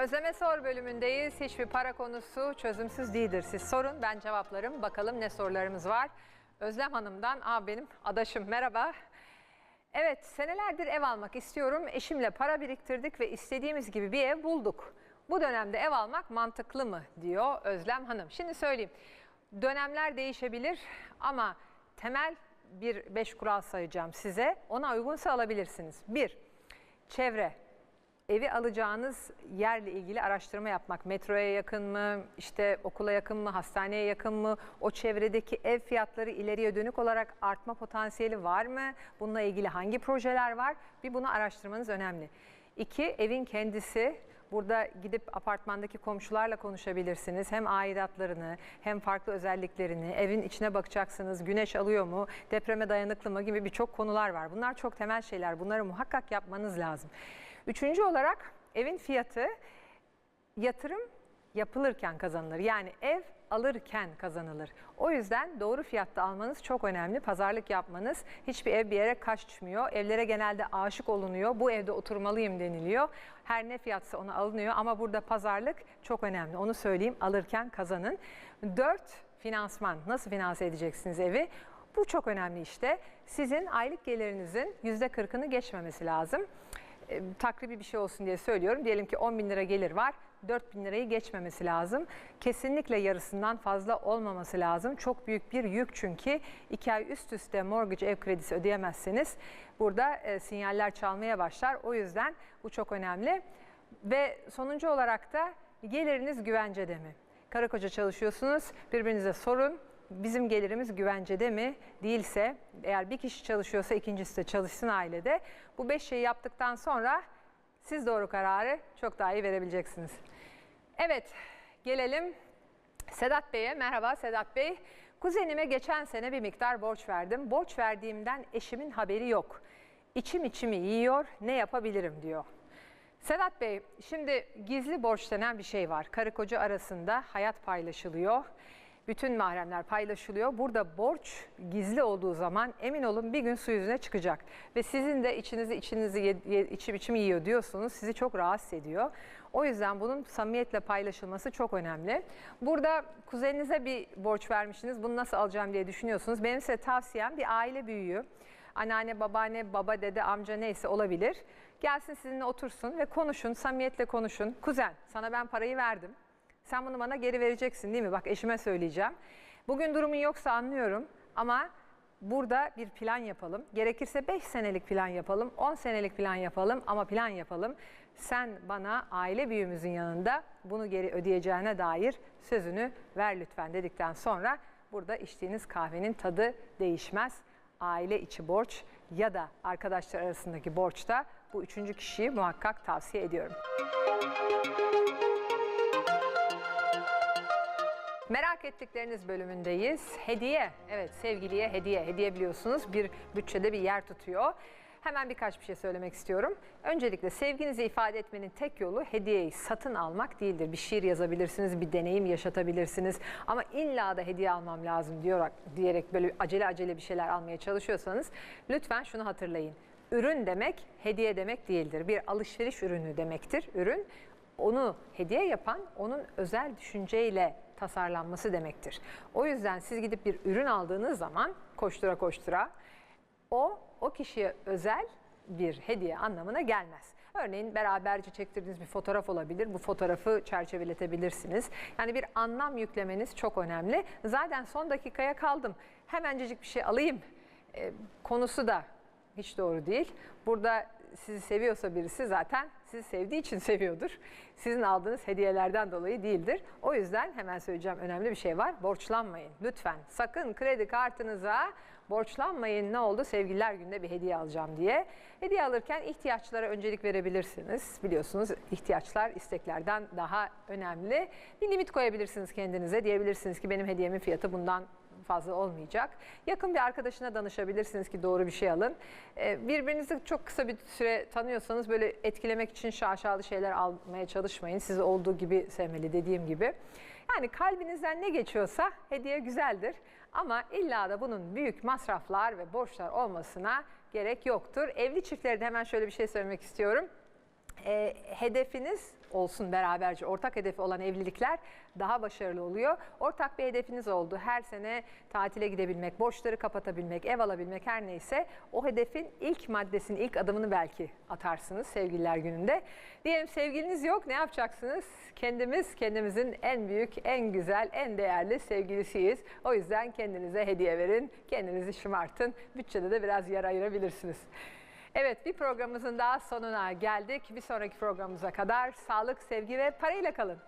Özleme Sor bölümündeyiz. Hiçbir para konusu çözümsüz değildir. Siz sorun, ben cevaplarım. Bakalım ne sorularımız var. Özlem Hanım'dan, aa benim adaşım merhaba. Evet, senelerdir ev almak istiyorum. Eşimle para biriktirdik ve istediğimiz gibi bir ev bulduk. Bu dönemde ev almak mantıklı mı diyor Özlem Hanım. Şimdi söyleyeyim. Dönemler değişebilir ama temel bir beş kural sayacağım size. Ona uygunsa alabilirsiniz. Bir, çevre. Evi alacağınız yerle ilgili araştırma yapmak. Metroya yakın mı, işte okula yakın mı, hastaneye yakın mı? O çevredeki ev fiyatları ileriye dönük olarak artma potansiyeli var mı? Bununla ilgili hangi projeler var? Bir bunu araştırmanız önemli. İki, evin kendisi. Burada gidip apartmandaki komşularla konuşabilirsiniz. Hem aidatlarını hem farklı özelliklerini, evin içine bakacaksınız. Güneş alıyor mu, depreme dayanıklı mı gibi birçok konular var. Bunlar çok temel şeyler. Bunları muhakkak yapmanız lazım. Üçüncü olarak evin fiyatı yatırım yapılırken kazanılır. Yani ev alırken kazanılır. O yüzden doğru fiyatta almanız çok önemli. Pazarlık yapmanız. Hiçbir ev bir yere kaçmıyor. Evlere genelde aşık olunuyor. Bu evde oturmalıyım deniliyor. Her ne fiyatsa ona alınıyor ama burada pazarlık çok önemli. Onu söyleyeyim alırken kazanın. Dört, finansman. Nasıl finanse edeceksiniz evi? Bu çok önemli işte. Sizin aylık gelirinizin yüzde kırkını geçmemesi lazım e, takribi bir şey olsun diye söylüyorum. Diyelim ki 10 bin lira gelir var. 4 bin lirayı geçmemesi lazım. Kesinlikle yarısından fazla olmaması lazım. Çok büyük bir yük çünkü. 2 ay üst üste mortgage ev kredisi ödeyemezseniz burada e, sinyaller çalmaya başlar. O yüzden bu çok önemli. Ve sonuncu olarak da geliriniz güvencede mi? Karı koca çalışıyorsunuz. Birbirinize sorun bizim gelirimiz güvencede mi? Değilse eğer bir kişi çalışıyorsa ikincisi de çalışsın ailede. Bu beş şeyi yaptıktan sonra siz doğru kararı çok daha iyi verebileceksiniz. Evet gelelim Sedat Bey'e. Merhaba Sedat Bey. Kuzenime geçen sene bir miktar borç verdim. Borç verdiğimden eşimin haberi yok. İçim içimi yiyor ne yapabilirim diyor. Sedat Bey, şimdi gizli borç denen bir şey var. Karı koca arasında hayat paylaşılıyor. Bütün mahremler paylaşılıyor. Burada borç gizli olduğu zaman emin olun bir gün su yüzüne çıkacak. Ve sizin de içinizi içinizi ye, ye- içim içim yiyor diyorsunuz. Sizi çok rahatsız ediyor. O yüzden bunun samimiyetle paylaşılması çok önemli. Burada kuzeninize bir borç vermişsiniz. Bunu nasıl alacağım diye düşünüyorsunuz. Benim size tavsiyem bir aile büyüğü. Anneanne, babaanne, baba, dede, amca neyse olabilir. Gelsin sizinle otursun ve konuşun, samimiyetle konuşun. Kuzen sana ben parayı verdim. Sen bunu bana geri vereceksin değil mi? Bak eşime söyleyeceğim. Bugün durumun yoksa anlıyorum ama burada bir plan yapalım. Gerekirse 5 senelik plan yapalım, 10 senelik plan yapalım ama plan yapalım. Sen bana aile büyüğümüzün yanında bunu geri ödeyeceğine dair sözünü ver lütfen dedikten sonra burada içtiğiniz kahvenin tadı değişmez. Aile içi borç ya da arkadaşlar arasındaki borçta bu üçüncü kişiyi muhakkak tavsiye ediyorum. Merak ettikleriniz bölümündeyiz. Hediye, evet sevgiliye hediye. Hediye biliyorsunuz bir bütçede bir yer tutuyor. Hemen birkaç bir şey söylemek istiyorum. Öncelikle sevginizi ifade etmenin tek yolu hediyeyi satın almak değildir. Bir şiir yazabilirsiniz, bir deneyim yaşatabilirsiniz. Ama illa da hediye almam lazım diyor, diyerek böyle acele acele bir şeyler almaya çalışıyorsanız lütfen şunu hatırlayın. Ürün demek hediye demek değildir. Bir alışveriş ürünü demektir. Ürün onu hediye yapan onun özel düşünceyle tasarlanması demektir. O yüzden siz gidip bir ürün aldığınız zaman koştura koştura o o kişiye özel bir hediye anlamına gelmez. Örneğin beraberce çektirdiğiniz bir fotoğraf olabilir. Bu fotoğrafı çerçeveletebilirsiniz. Yani bir anlam yüklemeniz çok önemli. Zaten son dakikaya kaldım. Hemencecik bir şey alayım e, konusu da hiç doğru değil. Burada sizi seviyorsa birisi zaten sizi sevdiği için seviyordur. Sizin aldığınız hediyelerden dolayı değildir. O yüzden hemen söyleyeceğim önemli bir şey var. Borçlanmayın lütfen. Sakın kredi kartınıza borçlanmayın ne oldu sevgililer günde bir hediye alacağım diye. Hediye alırken ihtiyaçlara öncelik verebilirsiniz. Biliyorsunuz ihtiyaçlar isteklerden daha önemli. Bir limit koyabilirsiniz kendinize. Diyebilirsiniz ki benim hediyemin fiyatı bundan fazla olmayacak. Yakın bir arkadaşına danışabilirsiniz ki doğru bir şey alın. Ee, Birbirinizi çok kısa bir süre tanıyorsanız böyle etkilemek için şaşalı şeyler almaya çalışmayın. Sizi olduğu gibi sevmeli dediğim gibi. Yani kalbinizden ne geçiyorsa hediye güzeldir. Ama illa da bunun büyük masraflar ve borçlar olmasına gerek yoktur. Evli çiftlere de hemen şöyle bir şey söylemek istiyorum. Ee, hedefiniz olsun beraberce ortak hedefi olan evlilikler daha başarılı oluyor. Ortak bir hedefiniz oldu. Her sene tatile gidebilmek, borçları kapatabilmek, ev alabilmek her neyse o hedefin ilk maddesini, ilk adımını belki atarsınız sevgililer gününde. Diyelim sevgiliniz yok ne yapacaksınız? Kendimiz kendimizin en büyük, en güzel, en değerli sevgilisiyiz. O yüzden kendinize hediye verin, kendinizi şımartın. Bütçede de biraz yer ayırabilirsiniz. Evet bir programımızın daha sonuna geldik. Bir sonraki programımıza kadar sağlık, sevgi ve parayla kalın.